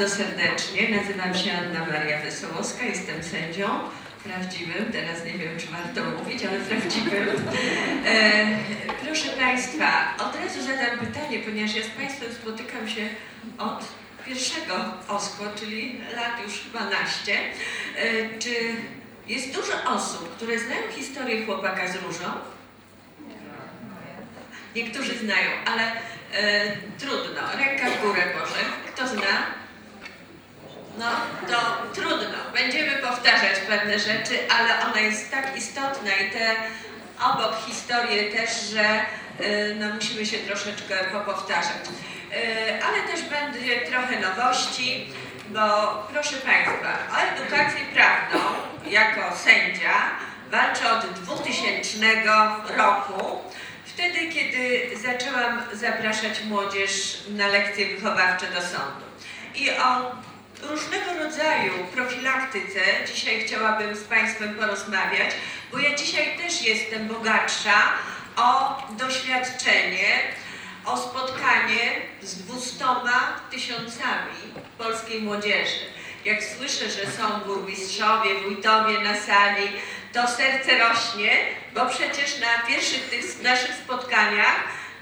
bardzo serdecznie. Nazywam się Anna Maria Wesołowska, jestem sędzią prawdziwym, teraz nie wiem, czy warto mówić, ale prawdziwym. E, proszę Państwa, od razu zadam pytanie, ponieważ ja z Państwem spotykam się od pierwszego OSKO, czyli lat już chyba naście. E, czy jest dużo osób, które znają historię chłopaka z różą? Niektórzy znają, ale e, trudno. Ręka w górę może. Kto zna? No to trudno. Będziemy powtarzać pewne rzeczy, ale ona jest tak istotna i te obok historie też, że e, no, musimy się troszeczkę popowtarzać. E, ale też będzie trochę nowości, bo proszę Państwa, o edukację prawną jako sędzia walczę od 2000 roku. Wtedy, kiedy zaczęłam zapraszać młodzież na lekcje wychowawcze do sądu. I o różnego rodzaju profilaktyce dzisiaj chciałabym z Państwem porozmawiać, bo ja dzisiaj też jestem bogatsza o doświadczenie, o spotkanie z dwustoma tysiącami polskiej młodzieży. Jak słyszę, że są burmistrzowie, wójtowie na sali, to serce rośnie, bo przecież na pierwszych tych naszych spotkaniach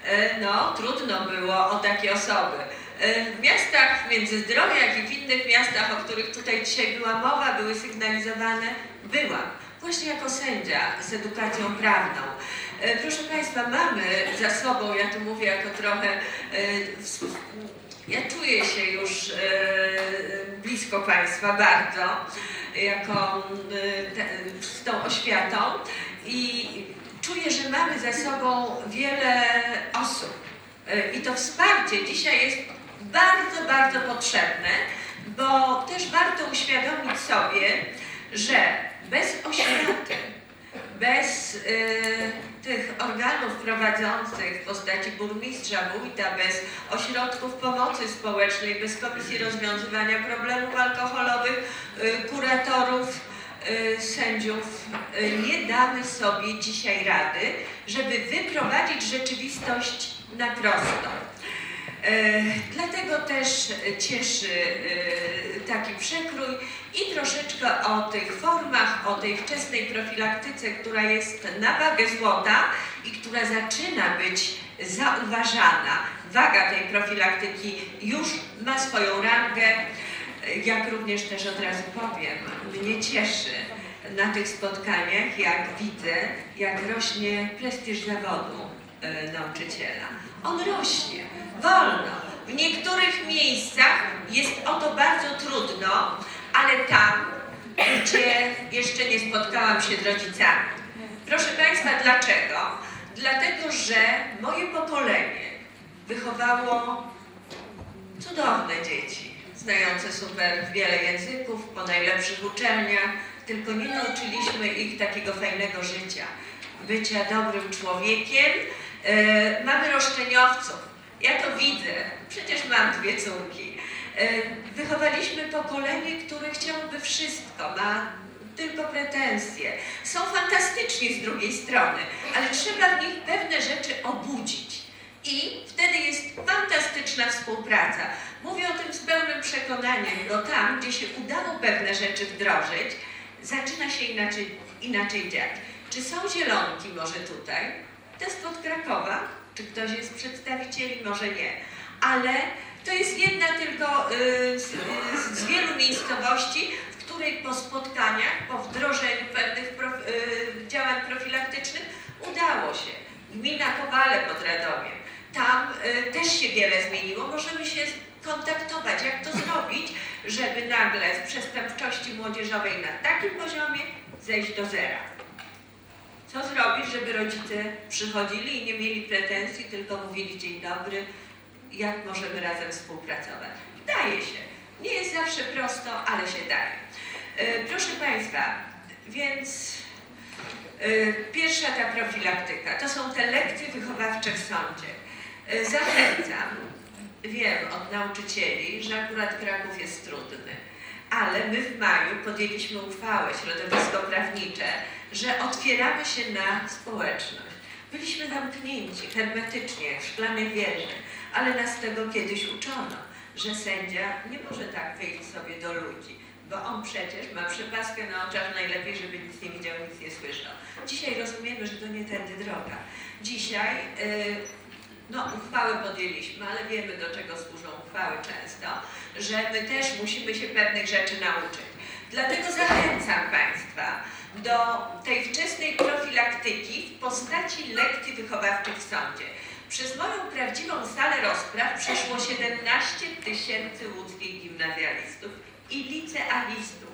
e, no, trudno było o takie osoby. E, W miastach Międzyzdrowia, jak i w innych miastach, o których tutaj dzisiaj była mowa, były sygnalizowane, byłam. Właśnie jako sędzia z edukacją prawną. E, Proszę Państwa, mamy za sobą, ja tu mówię jako trochę, ws- ja czuję się już blisko Państwa bardzo, jako z tą oświatą i czuję, że mamy za sobą wiele osób. I to wsparcie dzisiaj jest bardzo, bardzo potrzebne, bo też warto uświadomić sobie, że bez oświaty, bez y, tych organów prowadzących w postaci burmistrza, wójta, bez ośrodków pomocy społecznej, bez komisji rozwiązywania problemów alkoholowych, y, kuratorów, y, sędziów, y, nie damy sobie dzisiaj rady, żeby wyprowadzić rzeczywistość na prosto. E, Dlatego też cieszy e, taki przekrój i troszeczkę o tych formach, o tej wczesnej profilaktyce, która jest na wagę złota i która zaczyna być zauważana. Waga tej profilaktyki już ma swoją rangę, E, jak również też od razu powiem, mnie cieszy na tych spotkaniach, jak widzę, jak rośnie prestiż zawodu e, nauczyciela. On rośnie, wolno. W niektórych miejscach jest o to bardzo trudno, ale tam, gdzie jeszcze nie spotkałam się z rodzicami. Proszę Państwa, dlaczego? Dlatego, że moje pokolenie wychowało cudowne dzieci, znające super wiele języków, po najlepszych uczelniach, tylko nie nauczyliśmy ich takiego fajnego życia, bycia dobrym człowiekiem. E, mamy roszczeniowców. Ja to widzę, przecież mam dwie córki. E, wychowaliśmy pokolenie, które chciałoby wszystko, ma tylko pretensje. Są fantastyczni z drugiej strony, ale trzeba w nich pewne rzeczy obudzić. I wtedy jest fantastyczna współpraca. Mówię o tym z pełnym przekonaniem, bo tam, gdzie się udało pewne rzeczy wdrożyć, zaczyna się inaczej, inaczej dziać. Czy są zielonki może tutaj? Test od Krakowa? Czy ktoś jest przedstawicieli? Może nie. Ale to jest jedna tylko y, z, z, z wielu miejscowości, w której po spotkaniach, po wdrożeniu pewnych prof, y, działań profilaktycznych udało się. Gmina Kowale pod Radomiem. Tam y, też się wiele zmieniło. Możemy się kontaktować, jak to zrobić, żeby nagle z przestępczości młodzieżowej na takim poziomie zejść do zera. Co zrobić, żeby rodzice przychodzili i nie mieli pretensji, tylko mówili dzień dobry, jak możemy razem współpracować. Daje się. Nie jest zawsze prosto, ale się daje. E, Proszę Państwa, więc e, pierwsza ta profilaktyka to są te lekcje wychowawcze w sądzie. E, Zachęcam, wiem od nauczycieli, że akurat Kraków jest trudny, ale my w maju podjęliśmy uchwałę środowisko prawnicze, że otwieramy się na społeczność. Byliśmy zamknięci hermetycznie, jak w szklanej wieży, ale nas tego kiedyś uczono, że sędzia nie może tak wyjść sobie do ludzi, bo on przecież ma przepaskę na oczach najlepiej, żeby nic nie widział, nic nie słyszał. Dzisiaj rozumiemy, że to nie tędy droga. Dzisiaj y, no, uchwały podjęliśmy, ale wiemy do czego służą uchwały często, że my też musimy się pewnych rzeczy nauczyć. Dlatego zachęcam Państwa do tej wczesnej profilaktyki w postaci lekcji wychowawczych w sądzie. Przez moją prawdziwą salę rozpraw przeszło 17 tysięcy łódzkich gimnazjalistów i licealistów.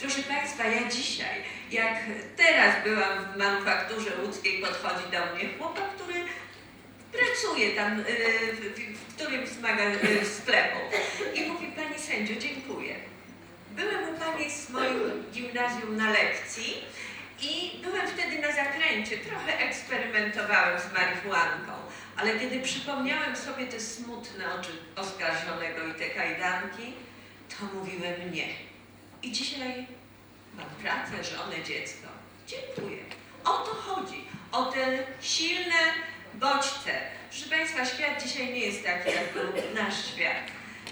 Proszę Państwa, ja dzisiaj, jak teraz byłam w manufakturze łódzkiej, podchodzi do mnie chłopak, który pracuje tam y, w, w, w którymś z, maga- y, sklepu i mówi Pani sędzio, dziękuję. Byłem u Pani z moim gimnazjum na lekcji i byłem wtedy na zakręcie, trochę eksperymentowałem z marihuanką, ale kiedy przypomniałem sobie te smutne oczy oskarżonego i te kajdanki, to mówiłem nie. I dzisiaj mam pracę, żonę, dziecko. Dziękuję. O to chodzi. O te silne bodźce. Proszę Państwa, świat dzisiaj nie jest taki jak był nasz świat.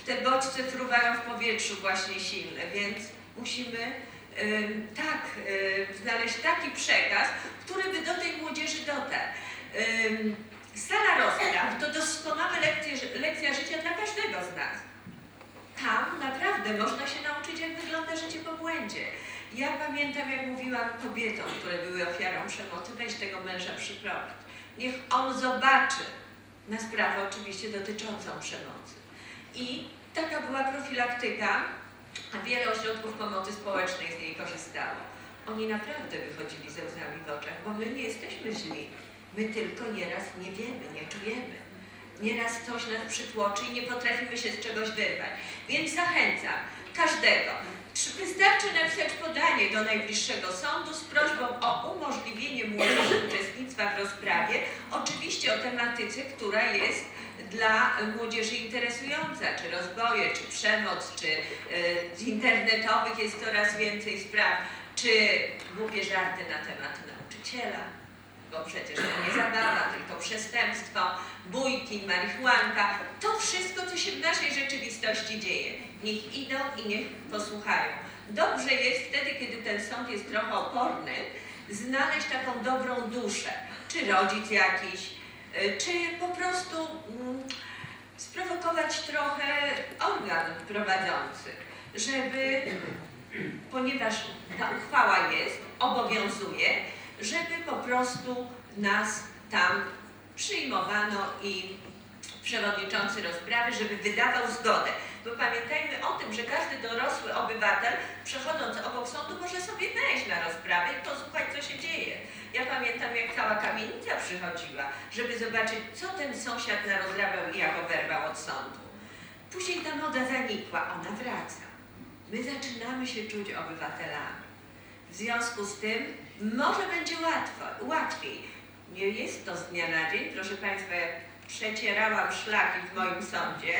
Te bodźce fruwają w powietrzu właśnie silne, więc musimy tak znaleźć taki przekaz, który by do tej młodzieży dotarł. Ym, sala rozpraw to doskonała lekcja, lekcja życia dla każdego z nas. Tam naprawdę można się nauczyć, jak wygląda życie po błędzie. Ja pamiętam, jak mówiłam kobietom, które były ofiarą przemocy, weź tego męża przyprowadź. Niech on zobaczy na sprawę oczywiście dotyczącą przemocy. I taka była profilaktyka, a wiele ośrodków pomocy społecznej z niej korzystało. Oni naprawdę wychodzili ze łzami w oczach, bo my nie jesteśmy źli. My tylko nieraz nie wiemy, nie czujemy. Nieraz coś nas przytłoczy i nie potrafimy się z czegoś wyrwać. Więc zachęcam każdego. Czy Wystarczy napisać podanie do najbliższego sądu z prośbą o umożliwienie młodzieży uczestnictwa w rozprawie, oczywiście o tematyce, która jest dla młodzieży interesująca, czy rozboje, czy przemoc, czy y, z internetowych jest coraz więcej spraw, czy głupie żarty na temat nauczyciela, bo przecież zabawa, tylko przestępstwo, bójki, marihuanka, to wszystko, co się w naszej rzeczywistości dzieje. Niech idą i niech posłuchają. Dobrze jest wtedy, kiedy ten sąd jest trochę oporny, znaleźć taką dobrą duszę, czy rodzic jakiś, y, czy po prostu mm, sprowokować trochę organ prowadzący, żeby, ponieważ ta uchwała jest, obowiązuje, żeby po prostu nas tam przyjmowano i przewodniczący rozprawy, żeby wydawał zgodę. Bo pamiętajmy o tym, że każdy dorosły obywatel, przechodząc obok sądu, może sobie wejść na rozprawę i posłuchać, co się dzieje. Ja pamiętam, jak cała kamienica przychodziła, żeby zobaczyć, co ten sąsiad narozrabiał i jak oberwał od sądu. Później ta moda zanikła, ona wraca. My zaczynamy się czuć obywatelami. W związku z tym może będzie łatwo, łatwiej. Nie jest to z dnia na dzień. Proszę Państwa, jak przecierałam szlaki w moim sądzie,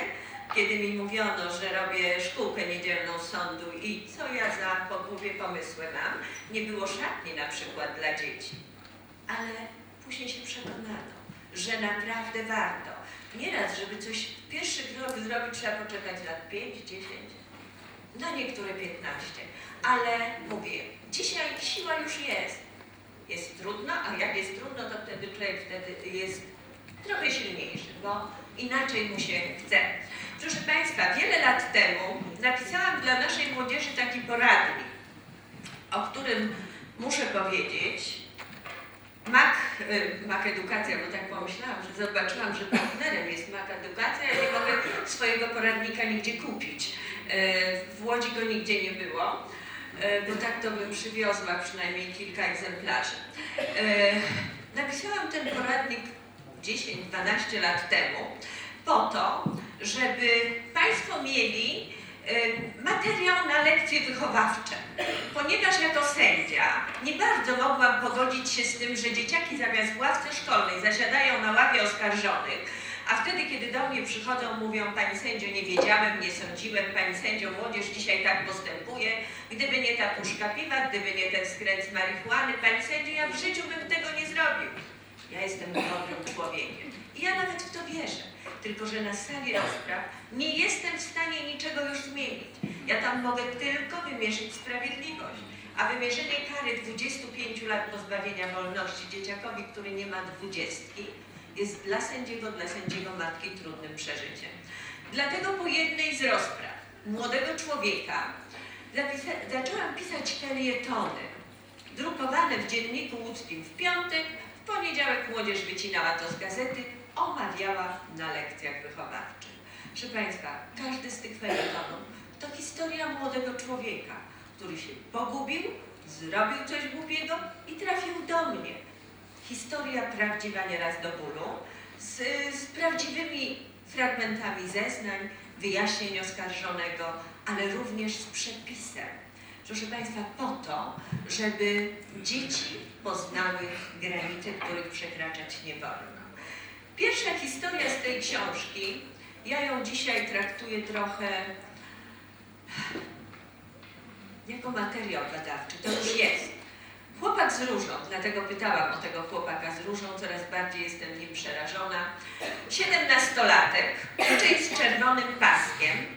kiedy mi mówiono, że robię szkółkę niedzielną sądu i co ja za po głowie pomysły mam. Nie było szatni na przykład dla dzieci. Ale później się przekonano, że naprawdę warto. Nieraz, żeby coś, pierwszy krok zrobić, trzeba poczekać lat 5, 10, na niektóre 15. Ale mówię, dzisiaj siła już jest. Jest trudno, a jak jest trudno, człowiek wtedy jest trochę silniejszy, bo inaczej mu się chce. Proszę Państwa, wiele lat temu napisałam dla naszej młodzieży taki poradnik, o którym muszę powiedzieć, Mak, y, Mak Edukacja, bo tak pomyślałam, że zobaczyłam, że partnerem jest Mak Edukacja, ja nie mogę swojego poradnika nigdzie kupić. Y, W Łodzi go nigdzie nie było, y, bo tak to bym przywiozła przynajmniej kilka egzemplarzy. Napisałam ten poradnik 10-12 lat temu po to, żeby Państwo mieli y, materiał na lekcje wychowawcze. Ponieważ jako sędzia nie bardzo mogłam pogodzić się z tym, że dzieciaki zamiast w ławce szkolnej zasiadają na ławie oskarżonych, a wtedy, kiedy do mnie przychodzą, mówią, pani sędzio, nie wiedziałem, nie sądziłem, pani sędzio, młodzież dzisiaj tak postępuje, gdyby nie ta puszka piwa, gdyby nie ten skręt marihuany, pani sędzio, ja w życiu bym tego zrobił. Ja jestem dobrym człowiekiem. I ja nawet w to wierzę. Tylko, że na sali rozpraw nie jestem w stanie niczego już zmienić. Ja tam mogę tylko wymierzyć sprawiedliwość. A wymierzenie kary 25 lat pozbawienia wolności dzieciakowi, który nie ma dwudziestki, jest dla sędziego, dla sędziego matki trudnym przeżyciem. Dlatego po jednej z rozpraw młodego człowieka zaczęłam pisać felietony, drukowane w dzienniku łódzkim w piątek, w poniedziałek młodzież wycinała to z gazety, omawiała na lekcjach wychowawczych. Proszę Państwa, każdy z tych felietonów to historia młodego człowieka, który się pogubił, zrobił coś głupiego i trafił do mnie. Historia prawdziwa nieraz do bólu, z, z prawdziwymi fragmentami zeznań, wyjaśnień oskarżonego, ale również z przepisem. Proszę Państwa, po to, żeby dzieci poznały granice, których przekraczać nie wolno. Pierwsza historia z tej książki, ja ją dzisiaj traktuję trochę jako materiał badawczy, to już jest. Chłopak z różą, dlatego pytałam o tego chłopaka z różą, coraz bardziej jestem nim przerażona. Siedemnastolatek, czyli z czerwonym paskiem.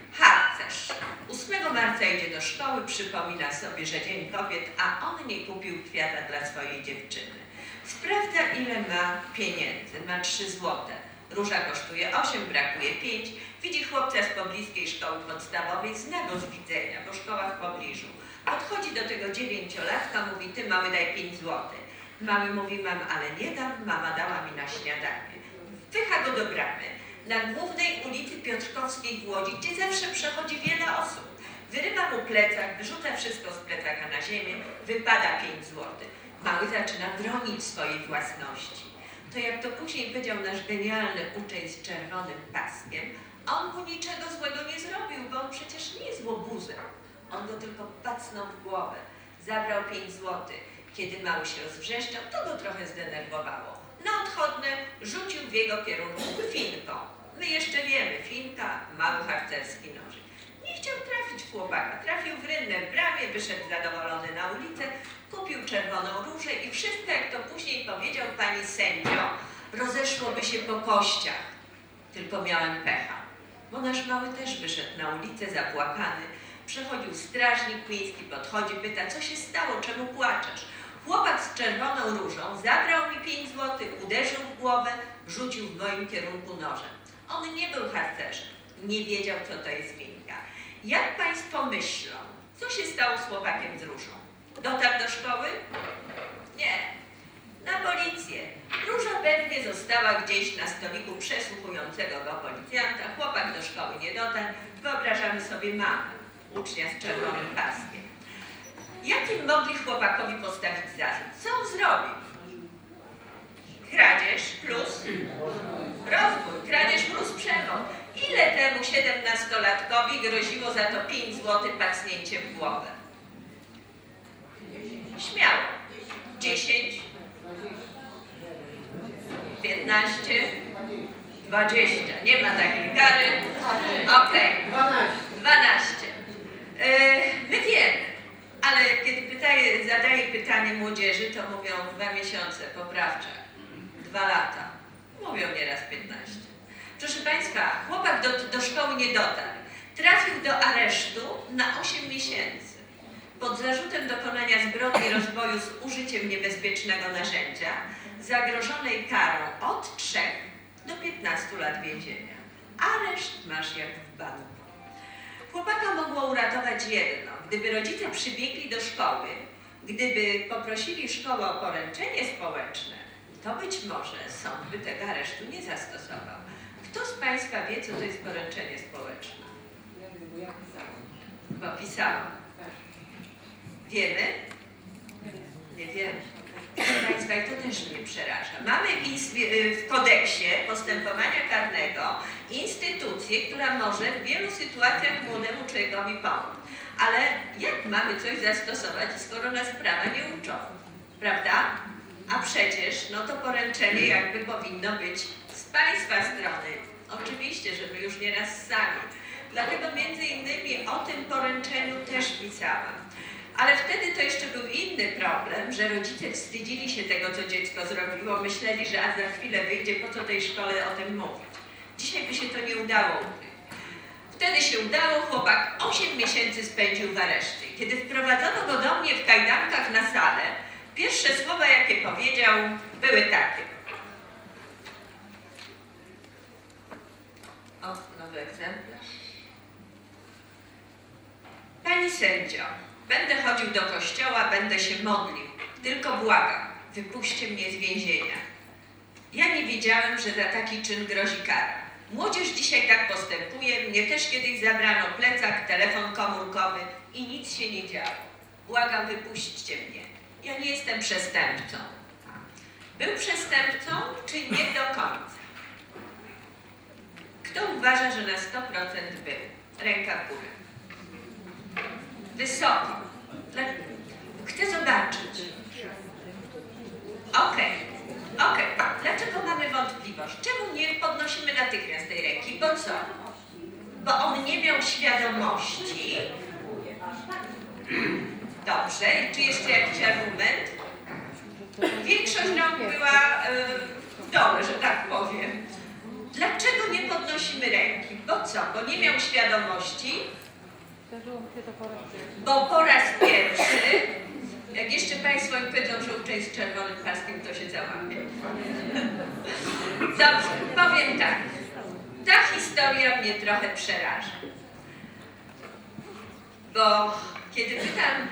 8 marca idzie do szkoły, przypomina sobie, że Dzień Kobiet, a on nie kupił kwiata dla swojej dziewczyny. Sprawdza, ile ma pieniędzy. Ma 3 złote. Róża kosztuje 8, brakuje 5. Widzi chłopca z pobliskiej szkoły podstawowej, zna go z widzenia, bo szkoła w pobliżu. Podchodzi do tego dziewięciolatka, mówi, ty mały daj 5 złotych. Mały mówi, mam, ale nie dam, mama dała mi na śniadanie. Wpycha go do bramy. Na głównej ulicy Piotrkowskiej w Łodzi, gdzie zawsze przechodzi wiele osób. Wyrywa mu plecak, wyrzuca wszystko z plecaka na ziemię, wypada 5 złotych. Mały zaczyna bronić swojej własności. To jak to później powiedział nasz genialny uczeń z czerwonym paskiem, on mu niczego złego nie zrobił, bo on przecież nie jest łobuzem. On go tylko pacnął w głowę. Zabrał 5 złotych. Kiedy mały się rozwrzeszczał, to go trochę zdenerwowało. Na odchodne rzucił w jego kierunku finką. My jeszcze wiemy, finka, mały harcerski nożyk. Chciał trafić chłopaka. Trafił w rynnę w bramie, wyszedł zadowolony na ulicę, kupił czerwoną różę i wszystko, jak to później powiedział pani sędzio, rozeszłoby się po kościach. Tylko miałem pecha, bo nasz mały też wyszedł na ulicę zapłakany. Przechodził strażnik miejski, podchodzi, pyta, co się stało, czemu płaczesz? Chłopak z czerwoną różą zabrał mi 5 złotych, uderzył w głowę, rzucił w moim kierunku nożem. On nie był harcerzem, nie wiedział, co to jest winka. Jak Państwo myślą, co się stało z chłopakiem z różą? Dotarł do szkoły? Nie. Na policję. Róża pewnie została gdzieś na stoliku przesłuchującego go policjanta. Chłopak do szkoły nie dotarł. Wyobrażamy sobie mamę, ucznia z czerwonym paskiem. Jaki mogli chłopakowi postawić zarzut? Co on zrobił? Kradzież plus rozbój, kradzież plus przemoc. Ile temu siedemnastolatkowi groziło za to 5 zł pacnięcie w głowę? Śmiało. 10, 15, 20. Nie ma takiej kary. Okej. 12. E, My wiemy, ale kiedy pytaję, zadaję pytanie młodzieży, to mówią dwa miesiące poprawcza, dwa lata. Mówią nieraz 15. Proszę Państwa, chłopak do, do szkoły nie dotarł. Trafił do aresztu na 8 miesięcy pod zarzutem dokonania zbrodni rozboju z użyciem niebezpiecznego narzędzia, zagrożonej karą od 3 do 15 lat więzienia. Areszt masz jak w banku. Chłopaka mogło uratować jedno. Gdyby rodzice przybiegli do szkoły, gdyby poprosili szkołę o poręczenie społeczne, to być może sąd by tego aresztu nie zastosował. Kto z Państwa wie, co to jest poręczenie społeczne? Bo pisałam. Wiemy? Nie wiemy. Proszę Państwa, i to też mnie przeraża. Mamy w, ins- w kodeksie postępowania karnego instytucję, która może w wielu sytuacjach młodemu człowiekowi pomóc. Ale jak mamy coś zastosować, skoro nas prawa nie uczą? Prawda? A przecież, no to poręczenie jakby powinno być Państwa strony. Oczywiście, żeby już nie raz sami. Dlatego między innymi o tym poręczeniu też pisałam. Ale wtedy to jeszcze był inny problem, że rodzice wstydzili się tego, co dziecko zrobiło, myśleli, że a za chwilę wyjdzie, po co tej szkole o tym mówić. Dzisiaj by się to nie udało. Wtedy się udało, chłopak 8 miesięcy spędził w areszcie. Kiedy wprowadzono go do mnie w kajdankach na salę, pierwsze słowa, jakie powiedział, były takie. O, nowy egzemplarz. Pani sędzio, będę chodził do kościoła, będę się modlił. Tylko błagam, wypuśćcie mnie z więzienia. Ja nie wiedziałem, że za taki czyn grozi kara. Młodzież dzisiaj tak postępuje, mnie też kiedyś zabrano plecak, telefon komórkowy i nic się nie działo. Błagam, wypuśćcie mnie. Ja nie jestem przestępcą. Był przestępcą, czy nie do końca? Kto uważa, że na 100% był? Ręka w górę. Wysoko. Chcę zobaczyć. Okej, okej. Dlaczego mamy wątpliwość? Czemu nie podnosimy natychmiast tej ręki? Bo co? Bo on nie miał świadomości. Dobrze. Czy jeszcze jakiś argument? Większość rąk była e, w dole, że tak powiem. Dlaczego nie podnosimy ręki? Bo co? Bo nie miał świadomości, bo po raz pierwszy, jak jeszcze Państwo mi powiedzą, że uczeń z czerwonym paskiem, to się załamie. Dobrze, powiem tak. Ta historia mnie trochę przeraża. Bo kiedy pytam,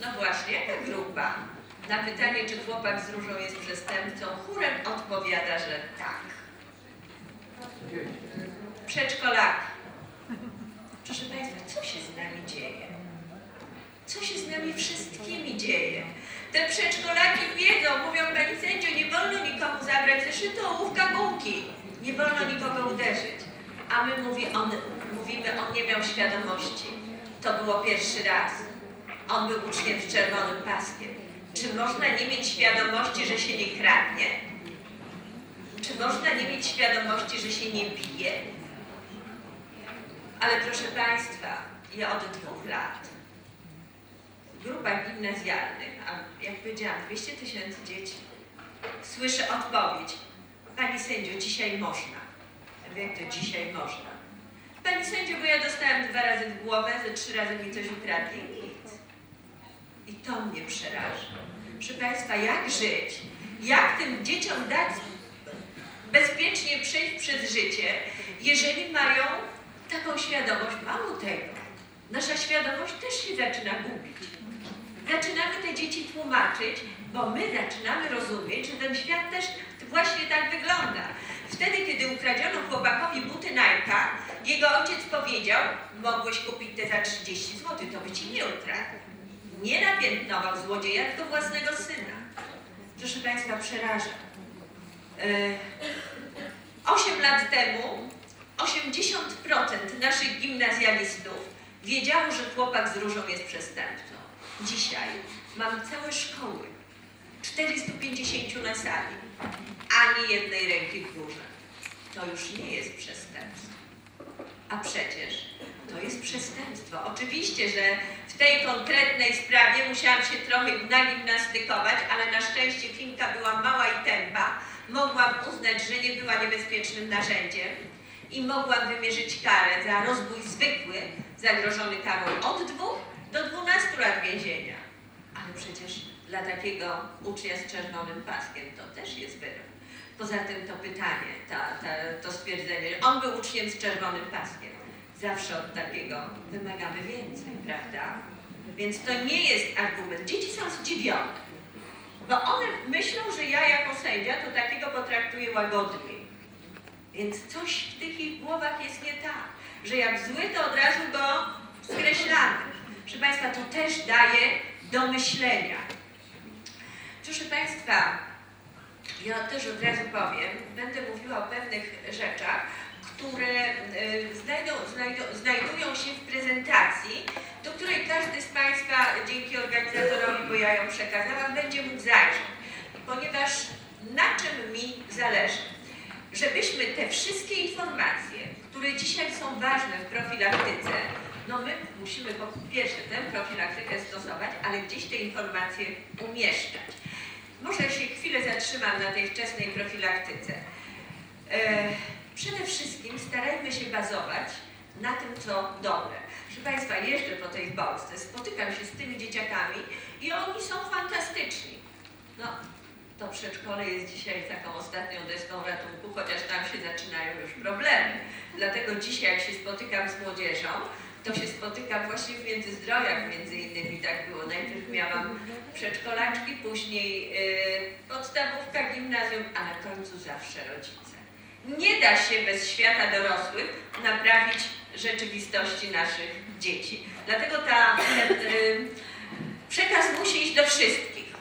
no właśnie, jaka grupa, na pytanie, czy chłopak z różą jest przestępcą, chórem odpowiada, że tak. Przedszkolaki. Proszę Państwa, co się z nami dzieje? Co się z nami wszystkimi dzieje? Te przedszkolaki wiedzą, mówią Pani sędzio, nie wolno nikomu zabrać zeszytu, ołówka, bułki. Nie wolno nikogo uderzyć. A my mówi, on, mówimy, on nie miał świadomości. To było pierwszy raz. On był uczniem z czerwonym paskiem. Czy można nie mieć świadomości, że się nie kradnie? Czy można nie mieć świadomości, że się nie bije? Ale proszę Państwa, ja od dwóch lat w grupach gimnazjalnych, a jak powiedziałam, 200 tysięcy dzieci, słyszę odpowiedź. Pani sędzio, dzisiaj można. Jak to dzisiaj można? Pani sędzio, bo ja dostałem dwa razy w głowę, ze trzy razy mi coś ukradli i nic. I to mnie przeraża. Proszę Państwa, jak żyć? Jak tym dzieciom dać bezpiecznie przejść przez życie, jeżeli mają taką świadomość? Mało tego. Nasza świadomość też się zaczyna gubić. Zaczynamy te dzieci tłumaczyć, bo my zaczynamy rozumieć, że ten świat też właśnie tak wygląda. Wtedy, kiedy ukradziono chłopakowi buty Nike, jego ojciec powiedział, mogłeś kupić te za 30 zł, to by ci nie ukradł. Nie napiętnował złodzieja, tylko własnego syna. Proszę Państwa, przeraża. E, 8 lat temu 80% naszych gimnazjalistów wiedziało, że chłopak z różą jest przestępcą. Dzisiaj mamy całe szkoły, 450 na sali, ani jednej ręki w górze. To już nie jest przestępstwo. A przecież to jest przestępstwo. Oczywiście, że w tej konkretnej sprawie musiałam się trochę nagimnastykować, ale na szczęście Finka była mała i tępa. Mogłam uznać, że nie była niebezpiecznym narzędziem i mogłam wymierzyć karę za rozbój zwykły, zagrożony karą od dwóch do 12 lat więzienia. Ale przecież dla takiego ucznia z czerwonym paskiem to też jest wyrok. Poza tym to pytanie, ta, ta, to stwierdzenie, on był uczniem z czerwonym paskiem. Zawsze od takiego wymagamy więcej, prawda? Więc to nie jest argument. Dzieci są zdziwione, bo one myślą, że ja jako sędzia to takiego potraktuję łagodniej. Więc coś w tych ich głowach jest nie tak, że jak zły, to od razu go skreślamy. Proszę Państwa, to też daje do myślenia. Proszę Państwa, ja też od razu powiem, będę mówiła o pewnych rzeczach, które y, znajdą, znajdą, znajdują się w prezentacji, do której każdy z Państwa dzięki organizatorowi, bo ja ją przekazałam, będzie mógł zajrzeć. Ponieważ na czym mi zależy? Żebyśmy te wszystkie informacje, które dzisiaj są ważne w profilaktyce, No my musimy po pierwsze tę profilaktykę stosować, ale gdzieś te informacje umieszczać. Może się chwilę zatrzymam na tej wczesnej profilaktyce. E, przede wszystkim starajmy się bazować na tym, co dobre. Proszę Państwa, jeżdżę po tej Polsce, spotykam się z tymi dzieciakami i oni są fantastyczni. No, to przedszkole jest dzisiaj taką ostatnią deską ratunku, chociaż tam się zaczynają już problemy. Dlatego dzisiaj, jak się spotykam z młodzieżą, to się spotykam właśnie w Międzyzdrojach między innymi, tak było. Najpierw miałam przedszkolaczki, później y, podstawówka, gimnazjum, a na końcu zawsze rodzice. Nie da się bez świata dorosłych naprawić rzeczywistości naszych dzieci. Dlatego ta, ten y, przekaz musi iść do wszystkich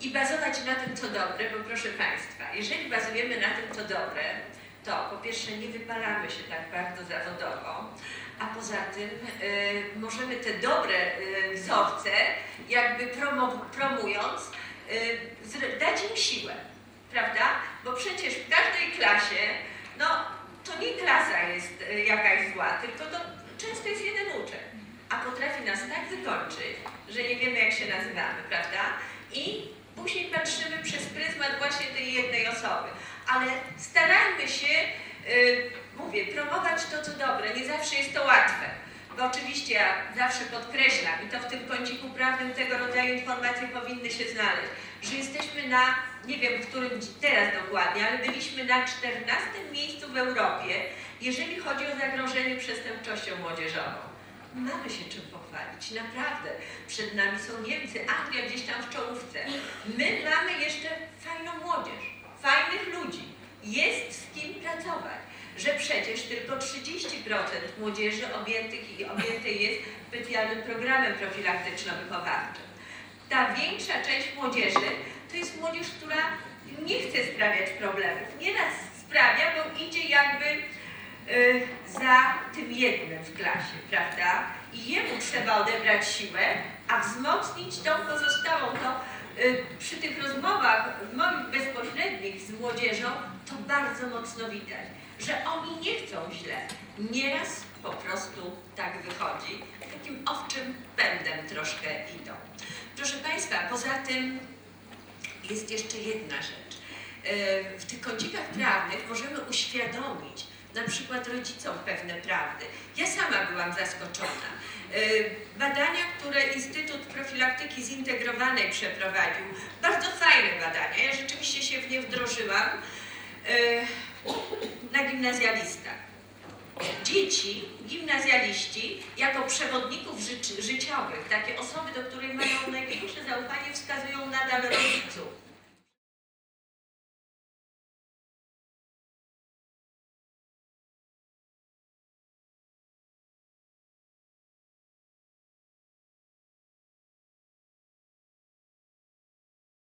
i bazować na tym, co dobre, bo proszę Państwa, jeżeli bazujemy na tym, co dobre, to po pierwsze nie wypalamy się tak bardzo zawodowo, a poza tym y, możemy te dobre y, wzorce, jakby promo, promując, y, dać im siłę, prawda? Bo przecież w każdej klasie, no to nie klasa jest y, jakaś zła, tylko to często jest jeden uczeń, a potrafi nas tak wykończyć, że nie wiemy jak się nazywamy, prawda? I później patrzymy przez pryzmat właśnie tej jednej osoby. Ale starajmy się, y, mówię, promować to, co dobre. Nie zawsze jest to łatwe. Bo oczywiście ja zawsze podkreślam, i to w tym kąciku prawnym tego rodzaju informacje powinny się znaleźć, że jesteśmy na, nie wiem w którym teraz dokładnie, ale byliśmy na 14 miejscu w Europie, jeżeli chodzi o zagrożenie przestępczością młodzieżową. Mamy się czym pochwalić, naprawdę. Przed nami są Niemcy, Anglia gdzieś tam w czołówce. My mamy jeszcze fajną młodzież, fajnych ludzi. Jest z kim pracować. Że przecież tylko 30% młodzieży objętych i objętej jest specjalnym programem profilaktyczno-wychowawczym. Ta większa część młodzieży to jest młodzież, która nie chce sprawiać problemów. Nieraz sprawia, bo idzie jakby y, za tym jednym w klasie, prawda? I jemu trzeba odebrać siłę, a wzmocnić tą pozostałą. To y, przy tych rozmowach moich bezpośrednich z młodzieżą to bardzo mocno widać, że oni nie chcą źle. Nieraz po prostu tak wychodzi. Takim owczym pędem troszkę idą. Proszę Państwa, poza tym jest jeszcze jedna rzecz. E, W tych kącikach prawnych możemy uświadomić na przykład rodzicom pewne prawdy. Ja sama byłam zaskoczona. E, Badania, które Instytut Profilaktyki Zintegrowanej przeprowadził, bardzo fajne badania, ja rzeczywiście się w nie wdrożyłam, e, na gimnazjalistach. Dzieci, gimnazjaliści, jako przewodników życi- życiowych, takie osoby, do których mają największe zaufanie, wskazują nadal rodziców.